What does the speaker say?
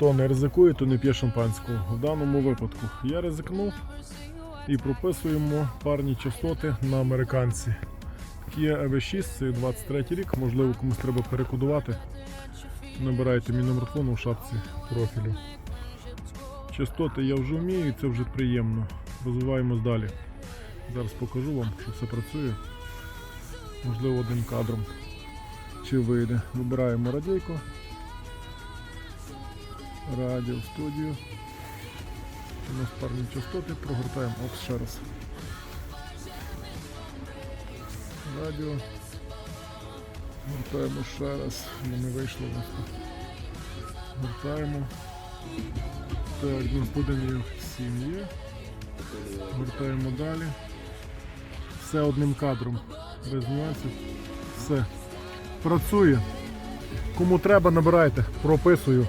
Хто не ризикує, то не п'є шампанського. В даному випадку я ризикнув і прописуємо парні частоти на американці. Kia EV6, це 23 рік, можливо комусь треба перекодувати. Набирайте мій номер телефону в шапці профілю. Частоти я вже вмію і це вже приємно. Розвиваємось далі. Зараз покажу вам, що все працює. Можливо, одним кадром. Чи вийде. Вибираємо радійку. Радіо студію. У нас парні частоти, прогортаємо Оп, ще раз. Радіо. Гортаємо ще раз. Ну, не вийшло у нас. Гортаємо. Так, 91,7 є. Гортаємо далі. Все одним кадром. Без. Все. Працює. Кому треба, набирайте. Прописую.